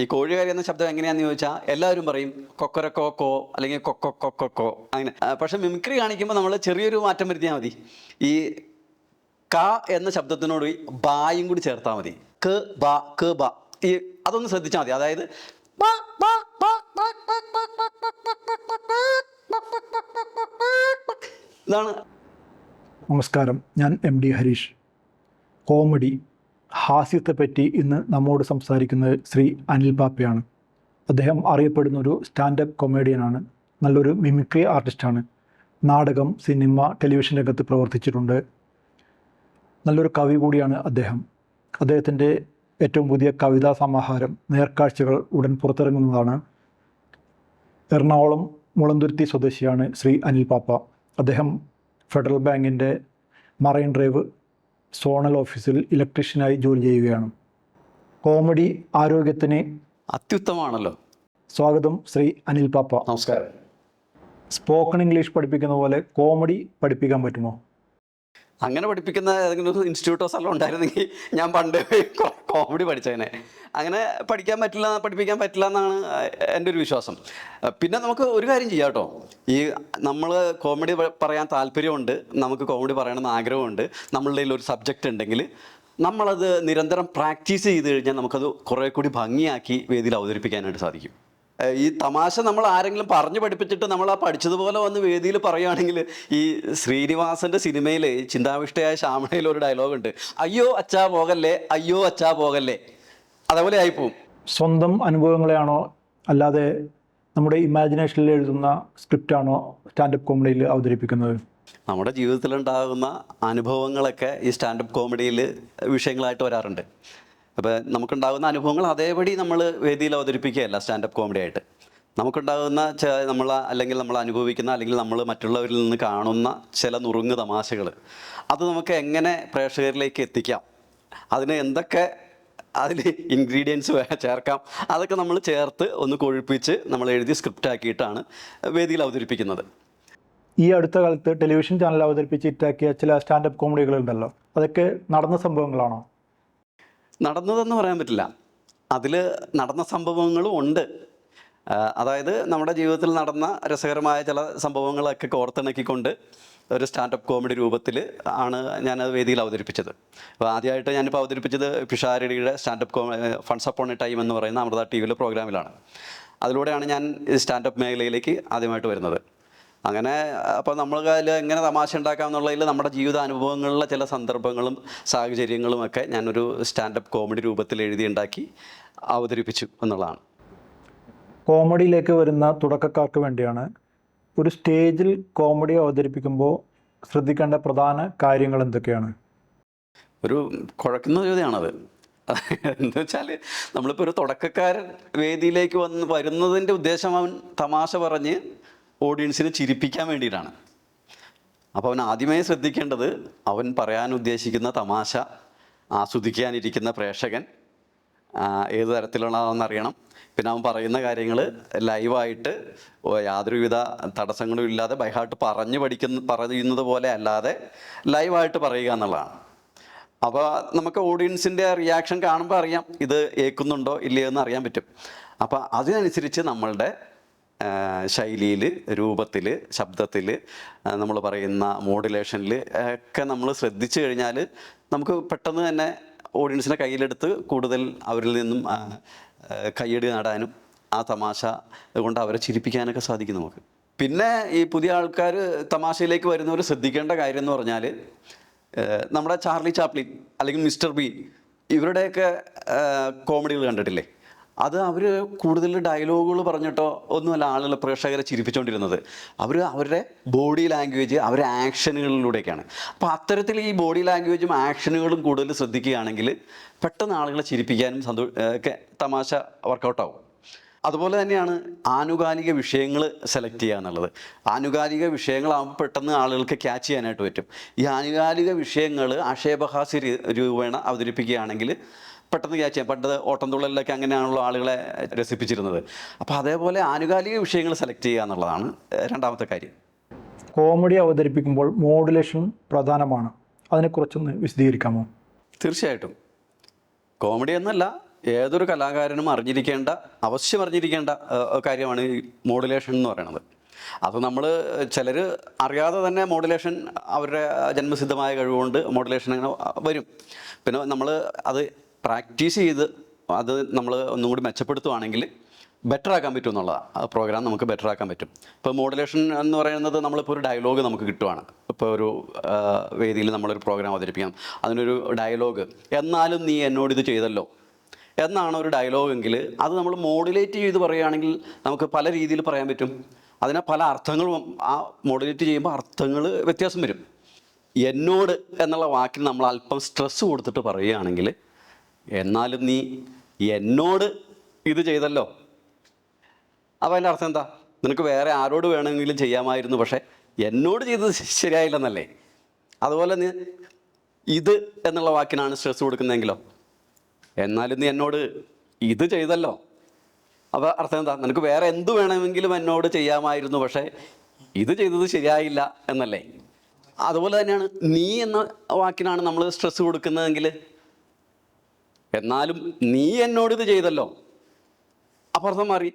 ഈ കോഴികാരി എന്ന ശബ്ദം എങ്ങനെയാണെന്ന് ചോദിച്ചാൽ എല്ലാവരും പറയും കൊക്കരക്കോ അല്ലെങ്കിൽ കൊക്കോ കോ അങ്ങനെ. പക്ഷെ മിമിക്രി കാണിക്കുമ്പോൾ നമ്മൾ ചെറിയൊരു മാറ്റം വരുത്തിയാൽ മതി. ഈ ക എന്ന ശബ്ദത്തിനോട് ബായും കൂടി ചേർത്താൽ മതി. ക ബ ക ബ. ഈ അതൊന്ന് ശ്രദ്ധിച്ചാൽ മതി. അതായത് ഇതാണ് നമസ്കാരം. ഞാൻ എം ഡി ഹരീഷ്. കോമഡി ഹാസ്യത്തെപ്പറ്റി ഇന്ന് നമ്മോട് സംസാരിക്കുന്നത് ശ്രീ അനിൽ പാപ്പയാണ് അദ്ദേഹം അറിയപ്പെടുന്ന ഒരു സ്റ്റാൻഡപ്പ് കൊമേഡിയനാണ്. നല്ലൊരു മിമിക്രി ആർട്ടിസ്റ്റാണ്. നാടകം സിനിമ ടെലിവിഷൻ രംഗത്ത് പ്രവർത്തിച്ചിട്ടുണ്ട്. നല്ലൊരു കവി കൂടിയാണ് അദ്ദേഹം. അദ്ദേഹത്തിന്റെ ഏറ്റവും പുതിയ കവിതാ സമാഹാരം നേർക്കാഴ്ചകൾ ഉടൻ പുറത്തിറങ്ങുന്നതാണ്. എറണാകുളം മുളന്തുരുത്തി സ്വദേശിയാണ് ശ്രീ അനിൽ പാപ്പ അദ്ദേഹം ഫെഡറൽ ബാങ്കിന്റെ മറൈൻ ഡ്രൈവ് സോണൽ ഓഫീസിൽ ഇലക്ട്രീഷ്യനായി ജോലി ചെയ്യുകയാണ്. കോമഡി ആരോഗ്യത്തിന് അത്യുത്തമാണല്ലോ. സ്വാഗതം ശ്രീ അനിൽ പാപ്പ. നമസ്കാരം. സ്പോക്കൺ ഇംഗ്ലീഷ് പഠിപ്പിക്കുന്ന പോലെ കോമഡി പഠിപ്പിക്കാൻ പറ്റുമോ? അങ്ങനെ പഠിപ്പിക്കുന്ന ഏതെങ്കിലും ഒരു ഇൻസ്റ്റിറ്റ്യൂട്ടോ സ്ഥലം ഉണ്ടായിരുന്നെങ്കിൽ ഞാൻ പണ്ട് കോമഡി പഠിച്ചതിനെ അങ്ങനെ പഠിക്കാൻ പറ്റില്ല പഠിപ്പിക്കാൻ പറ്റില്ല എന്നാണ് എന്റെ ഒരു വിശ്വാസം. പിന്നെ നമുക്ക് ഒരു കാര്യം ചെയ്യാം കേട്ടോ. ഈ നമ്മൾ കോമഡി പറയാൻ താല്പര്യമുണ്ട് നമുക്ക് കോമഡി പറയണമെന്ന് ആഗ്രഹമുണ്ട് നമ്മളുടെ ഒരു സബ്ജക്റ്റ് ഉണ്ടെങ്കിൽ നമ്മളത് നിരന്തരം പ്രാക്ടീസ് ചെയ്ത് കഴിഞ്ഞാൽ നമുക്കത് കുറേ കൂടി ഭംഗിയാക്കി വേദിയിൽ അവതരിപ്പിക്കാനായിട്ട് സാധിക്കും. ഈ തമാശ നമ്മൾ ആരെങ്കിലും പറഞ്ഞു പഠിപ്പിച്ചിട്ട് നമ്മൾ ആ പഠിച്ചതുപോലെ വന്ന് വേദിയിൽ പറയുകയാണെങ്കിൽ ഈ ശ്രീനിവാസന്റെ സിനിമയിലെ ചിന്താവിഷ്ടയായ ശ്യാമളയിൽ ഒരു ഡയലോഗ് ഉണ്ട്. അയ്യോ അച്ഛാ പോകല്ലേ അയ്യോ അച്ഛാ പോകല്ലേ. അതേപോലെ ആയിപ്പോവും. സ്വന്തം അനുഭവങ്ങളെയാണോ അല്ലാതെ നമ്മുടെ ഇമാജിനേഷനിൽ എഴുതുന്ന സ്ക്രിപ്റ്റാണോ സ്റ്റാൻഡപ്പ് കോമഡിയിൽ അവതരിപ്പിക്കുന്നത്? നമ്മുടെ ജീവിതത്തിലുണ്ടാകുന്ന അനുഭവങ്ങളൊക്കെ ഈ സ്റ്റാൻഡപ്പ് കോമഡിയിൽ വിഷയങ്ങളായിട്ട് വരാറുണ്ട്. അപ്പോൾ നമുക്കുണ്ടാകുന്ന അനുഭവങ്ങൾ അതേപടി നമ്മൾ വേദിയിൽ അവതരിപ്പിക്കുകയല്ല സ്റ്റാൻഡപ്പ് കോമഡി ആയിട്ട്. നമുക്കുണ്ടാകുന്ന നമ്മൾ അല്ലെങ്കിൽ നമ്മൾ അനുഭവിക്കുന്ന അല്ലെങ്കിൽ നമ്മൾ മറ്റുള്ളവരിൽ നിന്ന് കാണുന്ന ചില നുറുങ്ങ് തമാശകൾ അത് നമുക്ക് എങ്ങനെ പ്രേക്ഷകരിലേക്ക് എത്തിക്കാം? അതിന് എന്തൊക്കെ അതിൽ ഇൻഗ്രീഡിയൻസ് ചേർക്കാം? അതൊക്കെ നമ്മൾ ചേർത്ത് ഒന്ന് കൊഴുപ്പിച്ച് നമ്മൾ എഴുതി സ്ക്രിപ്റ്റ് ആക്കിയിട്ടാണ് വേദിയിൽ അവതരിപ്പിക്കുന്നത്. ഈ അടുത്ത കാലത്ത് ടെലിവിഷൻ ചാനൽ അവതരിപ്പിച്ച് ഇറ്റാക്കിയ ചില സ്റ്റാൻഡപ്പ് കോമഡികളുണ്ടല്ലോ അതൊക്കെ നടന്ന സംഭവങ്ങളാണോ? നടന്നതെന്ന് പറയാൻ പറ്റില്ല. അതിൽ നടന്ന സംഭവങ്ങളും ഉണ്ട്. അതായത് നമ്മുടെ ജീവിതത്തിൽ നടന്ന രസകരമായ ചില സംഭവങ്ങളൊക്കെ കോർത്തിണക്കിക്കൊണ്ട് ഒരു സ്റ്റാൻഡപ്പ് കോമഡി രൂപത്തിൽ ആണ് ഞാനത് വേദിയിൽ അവതരിപ്പിച്ചത്. അപ്പോൾ ആദ്യമായിട്ട് ഞാനിപ്പോൾ അവതരിപ്പിച്ചത് പിഷാരടിയുടെ standup co funs upon a time എന്ന് പറയുന്ന അമൃത ടി വിയിലെ പ്രോഗ്രാമിലാണ് അതിലൂടെയാണ് ഞാൻ സ്റ്റാൻഡപ്പ് മേഖലയിലേക്ക് ആദ്യമായിട്ട് വരുന്നത്. അങ്ങനെ അപ്പോൾ നമ്മൾ അതിൽ എങ്ങനെ തമാശ ഉണ്ടാക്കാം എന്നുള്ളതിൽ നമ്മുടെ ജീവിതാനുഭവങ്ങളിലെ ചില സന്ദർഭങ്ങളും സാഹചര്യങ്ങളും ഒക്കെ ഞാനൊരു സ്റ്റാൻഡപ്പ് കോമഡി രൂപത്തിൽ എഴുതി ഉണ്ടാക്കി അവതരിപ്പിച്ചു എന്നുള്ളതാണ്. കോമഡിയിലേക്ക് വരുന്ന തുടക്കക്കാർക്ക് വേണ്ടിയാണ് ഒരു സ്റ്റേജിൽ കോമഡി അവതരിപ്പിക്കുമ്പോൾ ശ്രദ്ധിക്കേണ്ട പ്രധാന കാര്യങ്ങൾ എന്തൊക്കെയാണ്? ഒരു കുഴക്കുന്ന ചോദ്യമാണത്. എന്ന് വെച്ചാൽ നമ്മളിപ്പോൾ ഒരു തുടക്കക്കാരൻ വേദിയിലേക്ക് വന്ന് വരുന്നതിന്റെ ഉദ്ദേശം അവൻ തമാശ പറഞ്ഞ് ഓഡിയൻസിനെ ചിരിപ്പിക്കാൻ വേണ്ടിയിട്ടാണ്. അപ്പോൾ അവൻ ആദ്യമേ ശ്രദ്ധിക്കേണ്ടത് അവൻ പറയാൻ ഉദ്ദേശിക്കുന്ന തമാശ ആസ്വദിക്കാനിരിക്കുന്ന പ്രേക്ഷകൻ ഏത് തരത്തിലുള്ളതാണെന്ന് അറിയണം പിന്നെ അവൻ പറയുന്ന കാര്യങ്ങൾ ലൈവായിട്ട് യാതൊരുവിധ തടസ്സങ്ങളും ഇല്ലാതെ ബൈഹാർട്ട് പറഞ്ഞു പഠിക്കുന്ന പറയുന്നത് പോലെ അല്ലാതെ ലൈവായിട്ട് പറയുക എന്നുള്ളതാണ്. അപ്പോൾ നമുക്ക് ഓഡിയൻസിന്റെ റിയാക്ഷൻ കാണുമ്പോൾ അറിയാം ഇത് ഏൽക്കുന്നുണ്ടോ ഇല്ലയോ എന്ന് അറിയാൻ പറ്റും. അപ്പോൾ അതിനനുസരിച്ച് നമ്മളുടെ ശൈലിയിൽ രൂപത്തിൽ ശബ്ദത്തിൽ നമ്മൾ പറയുന്ന മോഡുലേഷനിൽ ഒക്കെ നമ്മൾ ശ്രദ്ധിച്ചു കഴിഞ്ഞാൽ നമുക്ക് പെട്ടെന്ന് തന്നെ ഓഡിയൻസിനെ കയ്യിലെടുത്ത് കൂടുതൽ അവരിൽ നിന്നും കയ്യടി നേടാനും ആ തമാശ കൊണ്ട് അവരെ ചിരിപ്പിക്കാനൊക്കെ സാധിക്കും നമുക്ക്. പിന്നെ ഈ പുതിയ ആൾക്കാർ തമാശയിലേക്ക് വരുന്നവർ ശ്രദ്ധിക്കേണ്ട കാര്യം എന്ന് പറഞ്ഞാൽ നമ്മുടെ ചാർലി ചാപ്ലിൻ അല്ലെങ്കിൽ മിസ്റ്റർ ബീൻ ഇവരുടെയൊക്കെ കോമഡികൾ കണ്ടിട്ടില്ലേ? അത് അവർ കൂടുതൽ ഡയലോഗുകൾ പറഞ്ഞിട്ടോ ഒന്നുമല്ല ആളുകൾ പ്രേക്ഷകരെ ചിരിപ്പിച്ചുകൊണ്ടിരുന്നത് അവർ അവരുടെ ബോഡി ലാംഗ്വേജ് അവരുടെ ആക്ഷനുകളിലൂടെയൊക്കെയാണ് അപ്പോൾ അത്തരത്തിൽ ഈ ബോഡി ലാംഗ്വേജും ആക്ഷനുകളും കൂടുതൽ ശ്രദ്ധിക്കുകയാണെങ്കിൽ പെട്ടെന്ന് ആളുകളെ ചിരിപ്പിക്കാനും സന്തോ ഒക്കെ തമാശ വർക്കൗട്ടാവും അതുപോലെ തന്നെയാണ് ആനുകാലിക വിഷയങ്ങൾ സെലക്ട് ചെയ്യുക എന്നുള്ളത്. ആനുകാലിക വിഷയങ്ങളാകുമ്പോൾ പെട്ടെന്ന് ആളുകൾക്ക് ക്യാച്ച് ചെയ്യാനായിട്ട് പറ്റും. ഈ ആനുകാലിക വിഷയങ്ങൾ ആക്ഷേപഹാസ്യ രൂപേണ അവതരിപ്പിക്കുകയാണെങ്കിൽ പെട്ടെന്ന് ക്യാച്ച് ചെയ്യാം. പണ്ട് ഓട്ടംതുള്ളലിലൊക്കെ അങ്ങനെയാണല്ലോ ആളുകളെ രസിപ്പിച്ചിരുന്നത്. അപ്പോൾ അതേപോലെ ആനുകാലിക വിഷയങ്ങൾ സെലക്ട് ചെയ്യുക എന്നുള്ളതാണ് രണ്ടാമത്തെ കാര്യം. കോമഡി അവതരിപ്പിക്കുമ്പോൾ മോഡുലേഷൻ പ്രധാനമാണ്. അതിനെക്കുറിച്ചൊന്ന് വിശദീകരിക്കാമോ? തീർച്ചയായിട്ടും. കോമഡി എന്നല്ല ഏതൊരു കലാകാരനും അറിഞ്ഞിരിക്കേണ്ട അവശ്യം അറിഞ്ഞിരിക്കേണ്ട കാര്യമാണ് ഈ മോഡുലേഷൻ എന്ന് പറയുന്നത്. അത് നമ്മൾ ചിലർ അറിയാതെ തന്നെ മോഡുലേഷൻ അവരുടെ ജന്മസിദ്ധമായ കഴിവുകൊണ്ട് മോഡുലേഷൻ അങ്ങനെ വരും. പിന്നെ നമ്മൾ അത് പ്രാക്ടീസ് ചെയ്ത് അത് നമ്മൾ ഒന്നും കൂടി മെച്ചപ്പെടുത്തുവാണെങ്കിൽ ബെറ്റർ ആക്കാൻ പറ്റും എന്നുള്ളതാണ് ആ പ്രോഗ്രാം നമുക്ക് ബെറ്റർ ആക്കാൻ പറ്റും. ഇപ്പോൾ മോഡുലേഷൻ എന്ന് പറയുന്നത് നമ്മളിപ്പോൾ ഒരു ഡയലോഗ് നമുക്ക് കിട്ടുവാണ്. ഇപ്പോൾ ഒരു വേദിയിൽ നമ്മളൊരു പ്രോഗ്രാം അവതരിപ്പിക്കാം. അതിനൊരു ഡയലോഗ് എന്നാലും നീ എന്നോട് ഇത് ചെയ്തല്ലോ. എന്നാണ് ഒരു ഡയലോഗെങ്കിൽ അത് നമ്മൾ മോഡുലേറ്റ് ചെയ്ത് പറയുകയാണെങ്കിൽ നമുക്ക് പല രീതിയിൽ പറയാൻ പറ്റും. അതിനെ പല അർത്ഥങ്ങളും ആ മോഡുലേറ്റ് ചെയ്യുമ്പോൾ അർത്ഥങ്ങൾ വ്യത്യാസം വരും. എന്നോട് എന്നുള്ള വാക്കിന് നമ്മൾ അല്പം സ്ട്രെസ് കൊടുത്തിട്ട് പറയുകയാണെങ്കിൽ എന്നാലും നീ എന്നോട് ഇത് ചെയ്തല്ലോ. അപ്പോൾ അതിന്റെ അർത്ഥം എന്താ? നിനക്ക് വേറെ ആരോട് വേണമെങ്കിലും ചെയ്യാമായിരുന്നു പക്ഷേ എന്നോട് ചെയ്തത് ശരിയായില്ലെന്നല്ലേ? അതുപോലെ നീ ഇത് എന്നുള്ള വാക്കിനാണ് സ്ട്രെസ് കൊടുക്കുന്നതെങ്കിലോ? എന്നാലും നീ എന്നോട് ഇത് ചെയ്തല്ലോ. അപ്പോൾ അർത്ഥം എന്താ? നിനക്ക് വേറെ എന്ത് വേണമെങ്കിലും എന്നോട് ചെയ്യാമായിരുന്നു പക്ഷേ ഇത് ചെയ്തത് ശരിയായില്ല എന്നല്ലേ? അതുപോലെ തന്നെയാണ് നീ എന്ന വാക്കിനാണ് നമ്മൾ സ്ട്രെസ് കൊടുക്കുന്നതെങ്കിൽ എന്നാലും നീ എന്നോട് ഇത് ചെയ്തല്ലോ. അപ്പർത്ഥം മാറി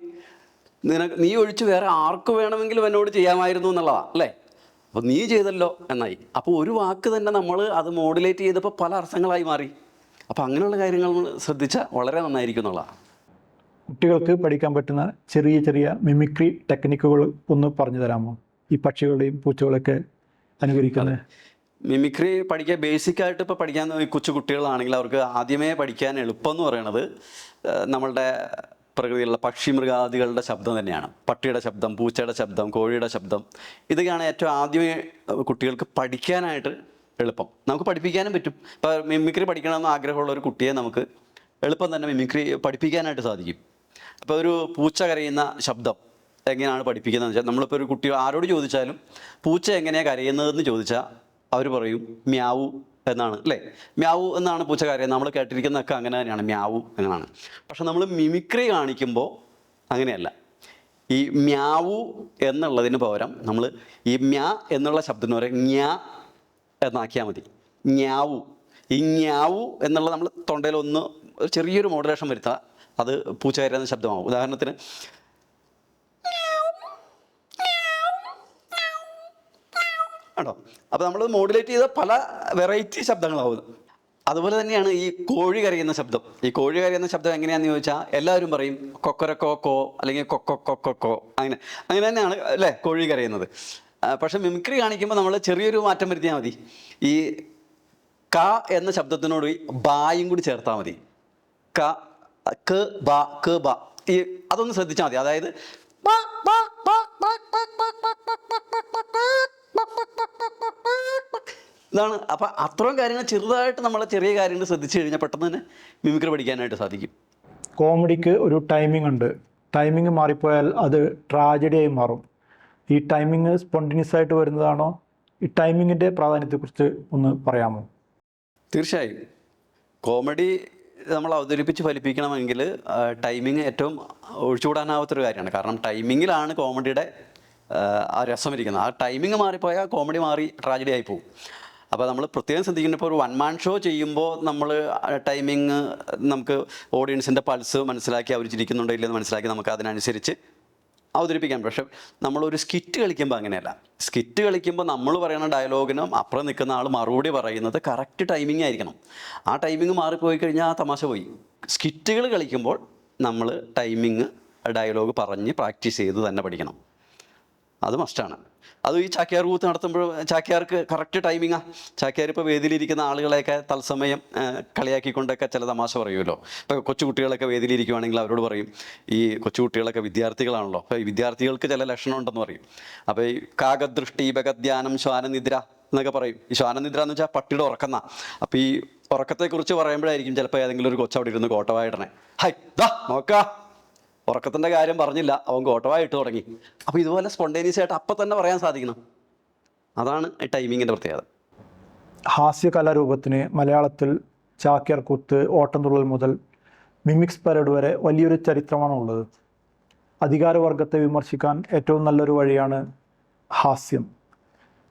നിനക്ക് നീ ഒഴിച്ച് വേറെ ആർക്ക് വേണമെങ്കിലും എന്നോട് ചെയ്യാമായിരുന്നു എന്നുള്ളതാ അല്ലേ? അപ്പോൾ നീ ചെയ്തല്ലോ എന്നായി. അപ്പോൾ ഒരു വാക്ക് തന്നെ നമ്മൾ അത് മോഡുലേറ്റ് ചെയ്തപ്പോൾ പല അർത്ഥങ്ങളായി മാറി. അപ്പോൾ അങ്ങനെയുള്ള കാര്യങ്ങൾ നമ്മൾ ശ്രദ്ധിച്ചാൽ വളരെ നന്നായിരിക്കും എന്നുള്ളതാണ് കുട്ടികൾക്ക് പഠിക്കാൻ പറ്റുന്ന ചെറിയ ചെറിയ മിമിക്രി ടെക്നിക്കുകൾ ഒന്ന് പറഞ്ഞു തരാമോ? ഈ പക്ഷികളുടെയും പൂച്ചകളൊക്കെ അനുകരിക്കുന്നത്. മിമിക്രി പഠിക്കാൻ ബേസിക് ആയിട്ട് ഇപ്പോൾ പഠിക്കാൻ കൊച്ചു കുട്ടികളാണെങ്കിൽ അവർക്ക് ആദ്യമേ പഠിക്കാൻ എളുപ്പം എന്ന് പറയുന്നത് നമ്മളുടെ പ്രകൃതിയിലുള്ള പക്ഷി മൃഗാദികളുടെ ശബ്ദം തന്നെയാണ്. പട്ടിയുടെ ശബ്ദം പൂച്ചയുടെ ശബ്ദം കോഴിയുടെ ശബ്ദം. ഇതൊക്കെയാണ് ഏറ്റവും ആദ്യമേ കുട്ടികൾക്ക് പഠിക്കാനായിട്ട് എളുപ്പം. നമുക്ക് പഠിപ്പിക്കാനും പറ്റും. ഇപ്പോൾ മിമിക്രി പഠിക്കണമെന്ന് ആഗ്രഹമുള്ള ഒരു കുട്ടിയെ നമുക്ക് എളുപ്പം തന്നെ മിമിക്രി പഠിപ്പിക്കാനായിട്ട് സാധിക്കും. അപ്പോൾ ഒരു പൂച്ച കരയുന്ന ശബ്ദം എങ്ങനെയാണ് പഠിപ്പിക്കുന്നത് വെച്ചാൽ നമ്മളിപ്പോൾ ഒരു കുട്ടി ആരോട് ചോദിച്ചാലും പൂച്ച എങ്ങനെയാണ് കരയുന്നതെന്ന് ചോദിച്ചാൽ അവർ പറയും മ്യാവു എന്നാണ് അല്ലേ? മ്യാവു എന്നാണ് പൂച്ച കാര്യം നമ്മൾ കേട്ടിരിക്കുന്നതൊക്കെ അങ്ങനെ തന്നെയാണ് മ്യാവു എന്നാണ്. പക്ഷെ നമ്മൾ മിമിക്രി കാണിക്കുമ്പോൾ അങ്ങനെയല്ല. ഈ മ്യാവു എന്നുള്ളതിന് പകരം നമ്മൾ ഈ മ്യാ എന്നുള്ള ശബ്ദത്തിന് പകരം ഞാ എന്നാക്കിയാൽ മതി. ഞാവു ഈ ഞാവു എന്നുള്ള നമ്മൾ തൊണ്ടയിൽ ഒന്ന് ചെറിയൊരു മോഡുലേഷൻ വരുത്തുക അത് പൂച്ച കരയുന്ന ശബ്ദമാവും. ഉദാഹരണത്തിന് ആണോ അപ്പോൾ നമ്മൾ മോഡുലേറ്റ് ചെയ്ത പല വെറൈറ്റി ശബ്ദങ്ങളാവും അതുപോലെ തന്നെയാണ് ഈ കോഴി കരയുന്ന ശബ്ദം ഈ കോഴി കരയുന്ന ശബ്ദം എങ്ങനെയാണെന്ന് ചോദിച്ചാൽ എല്ലാവരും പറയും കൊക്കരക്കോ അല്ലെങ്കിൽ കൊക്കോ അങ്ങനെ അങ്ങനെ തന്നെയാണ് അല്ലേ കോഴി കരയുന്നത് പക്ഷെ മിമിക്രി കാണിക്കുമ്പോൾ നമ്മൾ ചെറിയൊരു മാറ്റം വരുത്തിയാൽ മതി ഈ ക എന്ന ശബ്ദത്തിനോട് ബായും കൂടി ചേർത്താൽ മതി ക ക ബ ക ബ ഈ അതൊന്ന് ശ്രദ്ധിച്ചാൽ മതി അതായത് ഇതാണ്. അപ്പം അത്രയും കാര്യങ്ങൾ ചെറുതായിട്ട് നമ്മൾ ചെറിയ കാര്യങ്ങൾ ശ്രദ്ധിച്ചു കഴിഞ്ഞാൽ പെട്ടെന്ന് തന്നെ മിമിക്രി പഠിക്കാനായിട്ട് സാധിക്കും. കോമഡിക്ക് ഒരു ടൈമിംഗ് ഉണ്ട്. ടൈമിംഗ് മാറിപ്പോയാൽ അത് ട്രാജഡിയായി മാറും. ഈ ടൈമിംഗ് സ്പോണ്ടിനിയസ് ആയിട്ട് വരുന്നതാണോ? ഈ ടൈമിങ്ങിന്റെ പ്രാധാന്യത്തെക്കുറിച്ച് ഒന്ന് പറയാമോ? തീർച്ചയായും. കോമഡി നമ്മൾ അവതരിപ്പിച്ച് ഫലിപ്പിക്കണമെങ്കിൽ ടൈമിങ് ഏറ്റവും ഒഴിച്ചുകൂടാനാവാത്തൊരു കാര്യമാണ്. കാരണം ടൈമിങ്ങിലാണ് കോമഡിയുടെ ആ രസം ഇരിക്കുന്നത് ആ ടൈമിങ് മാറിപ്പോയാൽ കോമഡി മാറി ട്രാജഡി ആയി പോകും അപ്പോൾ നമ്മൾ പ്രത്യേകം ശ്രദ്ധിക്കുന്ന ഇപ്പോൾ ഒരു വൺ മാൻ ഷോ ചെയ്യുമ്പോൾ നമ്മൾ ടൈമിങ് നമുക്ക് ഓഡിയൻസിന്റെ പൾസ് മനസ്സിലാക്കി അവർ ചിരിക്കുന്നുണ്ടോ ഇല്ലെന്ന് മനസ്സിലാക്കി നമുക്ക് അതിനനുസരിച്ച് അവതരിപ്പിക്കാം. പക്ഷെ നമ്മളൊരു സ്കിറ്റ് കളിക്കുമ്പോൾ അങ്ങനെയല്ല. സ്കിറ്റ് കളിക്കുമ്പോൾ നമ്മൾ പറയുന്ന ഡയലോഗിനും അപ്പുറം നിൽക്കുന്ന ആൾ മറുപടി പറയുന്നത് കറക്റ്റ് ടൈമിംഗ് ആയിരിക്കണം. ആ ടൈമിംഗ് മാറിപ്പോയി കഴിഞ്ഞാൽ ആ തമാശ പോയി. സ്കിറ്റുകൾ കളിക്കുമ്പോൾ നമ്മൾ ടൈമിങ് ഡയലോഗ് പറഞ്ഞ് പ്രാക്ടീസ് ചെയ്ത് തന്നെ പഠിക്കണം. അത് മസ്റ്റാണ് അത് ഈ ചാക്യാർ കൂത്ത് നടത്തുമ്പോൾ ചാക്യാർക്ക് കറക്റ്റ് ടൈമിങ്ങാണ് ചാക്യാർ ഇപ്പോൾ വേദിയിലിരിക്കുന്ന ആളുകളെയൊക്കെ തത്സമയം കളിയാക്കിക്കൊണ്ടൊക്കെ ചില തമാശ പറയുമല്ലോ. ഇപ്പോൾ കൊച്ചുകുട്ടികളൊക്കെ വേദിയിലിരിക്കുവാണെങ്കിൽ അവരോട് പറയും ഈ കൊച്ചുകുട്ടികളൊക്കെ വിദ്യാർത്ഥികളാണല്ലോ. അപ്പോൾ ഈ വിദ്യാർത്ഥികൾക്ക് ചില ലക്ഷണം ഉണ്ടെന്ന് പറയും. അപ്പോൾ ഈ കാകദൃഷ്ടി ഭഗധ്യാനം ശ്വാനനിദ്ര എന്നൊക്കെ പറയും. ഈ ശ്വാനനിദ്ര എന്ന് വെച്ചാൽ പട്ടിയുടെ ഉറക്കുന്ന. അപ്പോൾ ഈ ഉറക്കത്തെക്കുറിച്ച് പറയുമ്പോഴായിരിക്കും ചിലപ്പോൾ ഏതെങ്കിലും ഒരു കൊച്ചവിടെ ഇരുന്ന് കോട്ടവായിടണേ. ഹൈ ദാ നോക്കാ. ഉറക്കത്തിന്റെ കാര്യം പറഞ്ഞില്ല. അവൻ കോട്ടവായിട്ട് തുടങ്ങി. അപ്പോൾ ഇതുപോലെ സ്പോണ്ടേനിയസ് ആയിട്ട് അപ്പം തന്നെ പറയാൻ സാധിക്കണം. അതാണ് ഈ ടൈമിങ്ങിന്റെ പ്രത്യേകത. ഹാസ്യ കലാരൂപത്തിന് മലയാളത്തിൽ ചാക്യാർ കൂത്ത് ഓട്ടംതുള്ളൽ മുതൽ മിമിക്സ് പരേഡ് വരെ വലിയൊരു ചരിത്രമാണുള്ളത് അധികാരവർഗത്തെ വിമർശിക്കാൻ ഏറ്റവും നല്ലൊരു വഴിയാണ് ഹാസ്യം.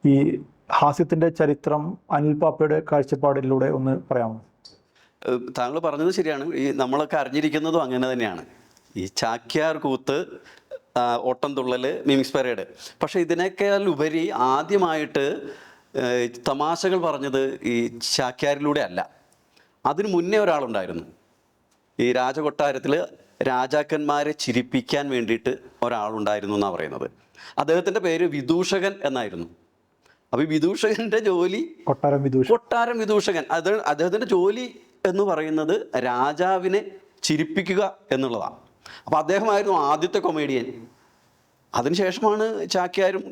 ഈ ഹാസ്യത്തിന്റെ ചരിത്രം അനിൽ പാപ്പയുടെ കാഴ്ചപ്പാടിലൂടെ ഒന്ന് പറയാമോ? താങ്കൾ പറഞ്ഞത് ശരിയാണ്. ഈ നമ്മളൊക്കെ അറിഞ്ഞിരിക്കുന്നതും അങ്ങനെ തന്നെയാണ്. ഈ ചാക്യാർ കൂത്ത് ഓട്ടം ഓട്ടംതുള്ളൽ മിമിക്സ് പരേഡ് പക്ഷേ ഇതിനേക്കാൾ ഉപരി ആദ്യമായിട്ട് തമാശകൾ പറഞ്ഞത് ഈ ചാക്യാരിലൂടെ അല്ല. അതിനു മുന്നേ ഒരാളുണ്ടായിരുന്നു. ഈ രാജകൊട്ടാരത്തിൽ രാജാക്കന്മാരെ ചിരിപ്പിക്കാൻ വേണ്ടിയിട്ട് ഒരാളുണ്ടായിരുന്നു എന്നാണ് പറയുന്നത്. അദ്ദേഹത്തിന്റെ പേര് വിദൂഷകൻ എന്നായിരുന്നു. അപ്പോൾ ഈ വിദൂഷകന്റെ ജോലി കൊട്ടാരം വിദൂഷ കൊട്ടാരം വിദൂഷകൻ. അത് അദ്ദേഹത്തിന്റെ ജോലി എന്ന് പറയുന്നത് രാജാവിനെ ചിരിപ്പിക്കുക എന്നുള്ളതാണ്. അപ്പോൾ അദ്ദേഹമായിരുന്നു ആദ്യത്തെ കൊമേഡിയൻ അതിനുശേഷമാണ് ചാക്യാരും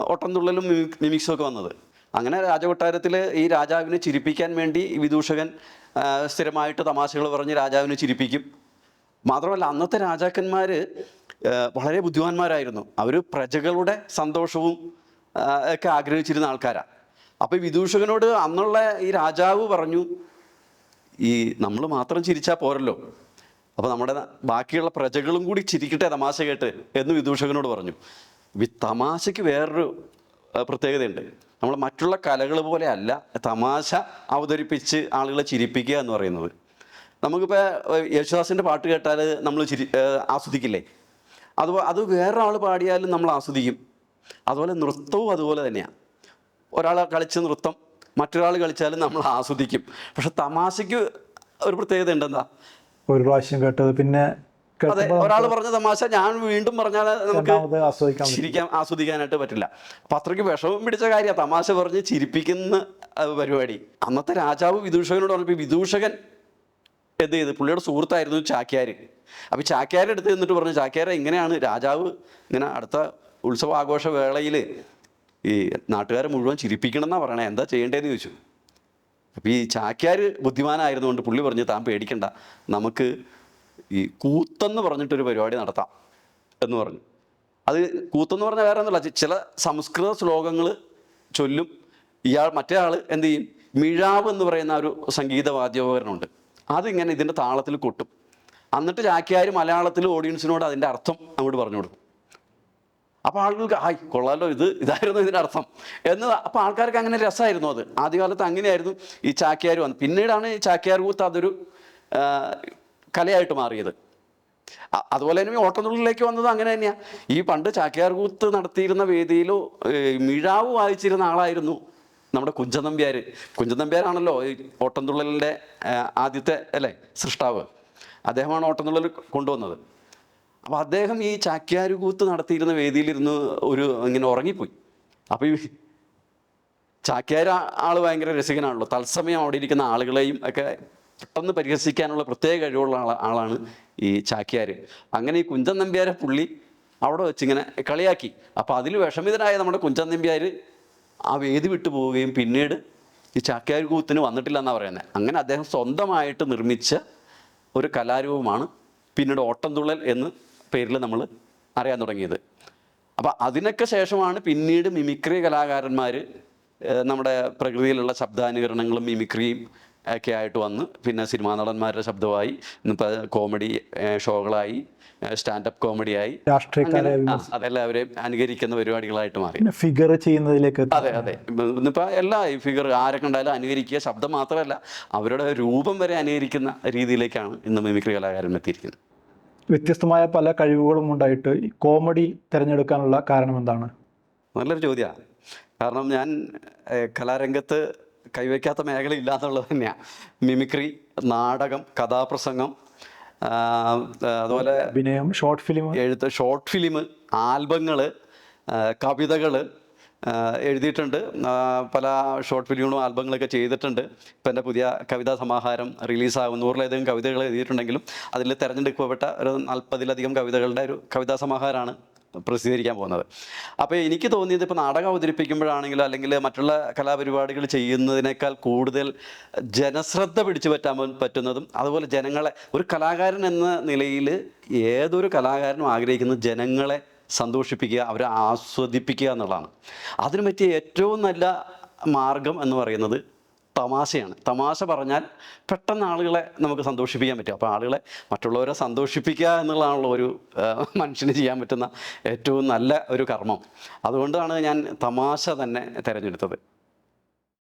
ഓട്ടംതുള്ളലും മിമിക് മിമിക്സും ഒക്കെ വന്നത്. അങ്ങനെ രാജകൊട്ടാരത്തിൽ ഈ രാജാവിനെ ചിരിപ്പിക്കാൻ വേണ്ടി വിദൂഷകൻ സ്ഥിരമായിട്ട് തമാശകൾ പറഞ്ഞ് രാജാവിനെ ചിരിപ്പിക്കും. മാത്രമല്ല അന്നത്തെ രാജാക്കന്മാർ വളരെ ബുദ്ധിമാന്മാരായിരുന്നു. അവർ പ്രജകളുടെ സന്തോഷവും ഒക്കെ ആഗ്രഹിച്ചിരുന്ന ആൾക്കാരാണ് അപ്പോൾ വിദൂഷകനോട് അന്നുള്ള ഈ രാജാവ് പറഞ്ഞു ഈ നമ്മൾ മാത്രം ചിരിച്ചാൽ പോരല്ലോ. അപ്പോൾ നമ്മുടെ ബാക്കിയുള്ള പ്രജകളും കൂടി ചിരിക്കട്ടെ തമാശ കേട്ട് എന്ന് വിദൂഷകനോട് പറഞ്ഞു. തമാശയ്ക്ക് വേറൊരു പ്രത്യേകതയുണ്ട്. നമ്മൾ മറ്റുള്ള കലകൾ പോലെ അല്ല തമാശ അവതരിപ്പിച്ച് ആളുകളെ ചിരിപ്പിക്കുക എന്ന് പറയുന്നത്. നമുക്കിപ്പോൾ യേശുദാസിന്റെ പാട്ട് കേട്ടാൽ നമ്മൾ ചിരി ആസ്വദിക്കില്ലേ? അത് അത് വേറൊരാൾ പാടിയാലും നമ്മൾ ആസ്വദിക്കും. അതുപോലെ നൃത്തവും അതുപോലെ തന്നെയാണ് ഒരാൾ കളിച്ച നൃത്തം മറ്റൊരാൾ കളിച്ചാലും നമ്മൾ ആസ്വദിക്കും. പക്ഷെ തമാശയ്ക്ക് ഒരു പ്രത്യേകത ഉണ്ടെന്താ? ഒരു പ്രാവശ്യം കേട്ടത്. പിന്നെ അതെ ഒരാൾ പറഞ്ഞ തമാശ ഞാൻ വീണ്ടും പറഞ്ഞാൽ നമുക്ക്. ചിരിക്കാൻ ആസ്വദിക്കാനായിട്ട് പറ്റില്ല. അപ്പൊ അത്രയ്ക്ക് വിഷമം പിടിച്ച കാര്യമാണ് തമാശ പറഞ്ഞ് ചിരിപ്പിക്കുന്ന പരിപാടി. അന്നത്തെ രാജാവ് വിദൂഷകനോട് പറഞ്ഞപ്പോൾ ഈ വിദൂഷകൻ എന്ത് ചെയ്ത്? പുള്ളിയുടെ സുഹൃത്തായിരുന്നു ചാക്യാർ അപ്പോൾ ചാക്യാരെ എടുത്ത് എന്നിട്ട് പറഞ്ഞു ചാക്യാരെ ഇങ്ങനെയാണ് രാജാവ് ഇങ്ങനെ അടുത്ത ഉത്സവ ആഘോഷ വേളയിൽ ഈ നാട്ടുകാരെ മുഴുവൻ ചിരിപ്പിക്കണം എന്നാണ് പറയണേ. എന്താ ചെയ്യേണ്ടതെന്ന് ചോദിച്ചു. അപ്പോൾ ഈ ചാക്യാർ ബുദ്ധിമാനായിരുന്നുകൊണ്ട് പുള്ളി പറഞ്ഞു താൻ പേടിക്കണ്ട. നമുക്ക് ഈ കൂത്തെന്ന് പറഞ്ഞിട്ടൊരു പരിപാടി നടത്താം എന്ന് പറഞ്ഞു. അത് കൂത്തെന്ന് പറഞ്ഞാൽ വേറെ ഒന്നുമില്ല ചില സംസ്കൃത ശ്ലോകങ്ങൾ ചൊല്ലും ഇയാൾ മറ്റേ ആൾ എന്ത് ചെയ്യും? മിഴാവ് എന്ന് പറയുന്ന ഒരു സംഗീത വാദ്യോപകരണമുണ്ട്. അതിങ്ങനെ ഇതിന്റെ താളത്തിൽ കൊട്ടും. എന്നിട്ട് ചാക്യാർ മലയാളത്തിൽ ഓഡിയൻസിനോട് അതിന്റെ അർത്ഥം അങ്ങോട്ട് പറഞ്ഞു കൊടുക്കും. അപ്പോൾ ആളുകൾക്ക് ആയി കൊള്ളാലോ ഇത് ഇതായിരുന്നു ഇതിന്റെ അർത്ഥം. എന്ന് അപ്പോൾ ആൾക്കാർക്ക് അങ്ങനെ രസമായിരുന്നു അത്. ആദ്യകാലത്ത് അങ്ങനെയായിരുന്നു ഈ ചാക്യാർ വന്നത് പിന്നീടാണ് ഈ ചാക്യാർ കൂത്ത് അതൊരു കലയായിട്ട് മാറിയത്. അതുപോലെ തന്നെ ഓട്ടനുള്ളിലേക്ക് വന്നത് അങ്ങനെ തന്നെയാണ് ഈ പണ്ട് ചാക്യാർ കൂത്ത് നടത്തിയിരുന്ന വേദിയിലോ മിഴാവ് വായിച്ചിരുന്ന ആളായിരുന്നു നമ്മുടെ കുഞ്ചൻ നമ്പ്യാർ കുഞ്ചൻ നമ്പ്യാരാണല്ലോ ഈ ഓട്ടംതുള്ളലിന്റെ ആദ്യത്തെ അല്ലേ സൃഷ്ടാവ്. അദ്ദേഹമാണ് ഓട്ടംതുള്ളൽ കൊണ്ടുവന്നത്. അപ്പോൾ അദ്ദേഹം ഈ ചാക്യാരുകൂത്ത് നടത്തിയിരുന്ന വേദിയിലിരുന്ന് ഒരു ഇങ്ങനെ ഉറങ്ങിപ്പോയി. അപ്പോൾ ഈ ചാക്യാർ ആൾ ഭയങ്കര രസികനാണല്ലോ. തത്സമയം അവിടെ ഇരിക്കുന്ന ആളുകളെയും ഒക്കെ പെട്ടെന്ന് പരിഹസിക്കാനുള്ള പ്രത്യേക കഴിവുള്ള ആള ആളാണ് ഈ ചാക്യാർ അങ്ങനെ ഈ കുഞ്ചൻ നമ്പ്യാരെ പുള്ളി അവിടെ വെച്ചിങ്ങനെ കളിയാക്കി. അപ്പോൾ അതിൽ വിഷമിതനായ നമ്മുടെ കുഞ്ചൻ നമ്പ്യാർ ആ വേദി വിട്ടു പോവുകയും പിന്നീട് ഈ ചാക്യാർ കൂത്തിന് വന്നിട്ടില്ല എന്നാണ് പറയുന്നത് അങ്ങനെ അദ്ദേഹം സ്വന്തമായിട്ട് നിർമ്മിച്ച ഒരു കലാരൂപമാണ് പിന്നീട് ഓട്ടംതുള്ളൽ എന്ന് പേരിൽ നമ്മൾ അറിയാൻ തുടങ്ങിയത്. അപ്പോൾ അതിനൊക്കെ ശേഷമാണ് പിന്നീട് മിമിക്രി കലാകാരന്മാർ നമ്മുടെ പ്രകൃതിയിലുള്ള ശബ്ദാനുകരണങ്ങളും മിമിക്രിയും ഒക്കെ ആയിട്ട് വന്ന് പിന്നെ സിനിമാ നടന്മാരുടെ ശബ്ദമായി ഇന്നിപ്പോൾ കോമഡി ഷോകളായി സ്റ്റാൻഡപ്പ് കോമഡിയായി. അതെല്ലാവരെയും അനുകരിക്കുന്ന പരിപാടികളായിട്ട് മാറി. ഫിഗർ ചെയ്യുന്നതിലേക്ക് അതെ അതെ. ഇന്നിപ്പോൾ എല്ലാ ഈ ഫിഗർ ആരെ കണ്ടാലും അനുകരിക്കുക ശബ്ദം മാത്രമല്ല അവരുടെ രൂപം വരെ അനുകരിക്കുന്ന രീതിയിലേക്കാണ് ഇന്ന് മിമിക്രി കലാകാരൻ എത്തിയിരിക്കുന്നത്. വ്യത്യസ്തമായ പല കഴിവുകളും ഉണ്ടായിട്ട് കോമഡി തിരഞ്ഞെടുക്കാനുള്ള കാരണം എന്താണ്? നല്ലൊരു ചോദ്യമാണ് കാരണം ഞാൻ കലാരംഗത്ത് കൈവയ്ക്കാത്ത മേഖല ഇല്ലാന്നുള്ളത് തന്നെയാണ് മിമിക്രി നാടകം കഥാപ്രസംഗം അതുപോലെ അഭിനയം ഷോർട്ട് ഫിലിം. എഴുത്ത് ഷോർട്ട് ഫിലിം ആൽബങ്ങൾ കവിതകൾ എഴുതിയിട്ടുണ്ട്. പല ഷോർട്ട് ഫിലിമുകളും ആൽബങ്ങളൊക്കെ ചെയ്തിട്ടുണ്ട്. ഇപ്പം എന്റെ പുതിയ കവിതാ സമാഹാരം റിലീസാകും. നൂറിലധികം കവിതകൾ എഴുതിയിട്ടുണ്ടെങ്കിലും അതിൽ തിരഞ്ഞെടുക്കപ്പെട്ട ഒരു നാൽപ്പതിലധികം കവിതകളുടെ ഒരു കവിതാ സമാഹാരമാണ് പ്രസിദ്ധീകരിക്കാൻ പോകുന്നത്. അപ്പോൾ എനിക്ക് തോന്നിയത് ഇപ്പോൾ നാടകം അവതരിപ്പിക്കുമ്പോഴാണെങ്കിലും അല്ലെങ്കിൽ മറ്റുള്ള കലാപരിപാടികൾ ചെയ്യുന്നതിനേക്കാൾ കൂടുതൽ ജനശ്രദ്ധ പിടിച്ചു പറ്റാൻ പറ്റുന്നതും അതുപോലെ ജനങ്ങളെ ഒരു കലാകാരൻ എന്ന നിലയിൽ ഏതൊരു കലാകാരനും ആഗ്രഹിക്കുന്ന ജനങ്ങളെ സന്തോഷിപ്പിക്കുക അവരെ ആസ്വദിപ്പിക്കുക എന്നുള്ളതാണ്. അതിനു പറ്റിയ ഏറ്റവും നല്ല മാർഗം എന്ന് പറയുന്നത് തമാശയാണ്. തമാശ പറഞ്ഞാൽ പെട്ടെന്ന് ആളുകളെ നമുക്ക് സന്തോഷിപ്പിക്കാൻ പറ്റും. അപ്പോൾ ആളുകളെ മറ്റുള്ളവരെ സന്തോഷിപ്പിക്കുക എന്നുള്ളതാണല്ലോ ഒരു മനുഷ്യന് ചെയ്യാൻ പറ്റുന്ന ഏറ്റവും നല്ല ഒരു കർമ്മം. അതുകൊണ്ടാണ് ഞാൻ തമാശ തന്നെ തിരഞ്ഞെടുത്തത്.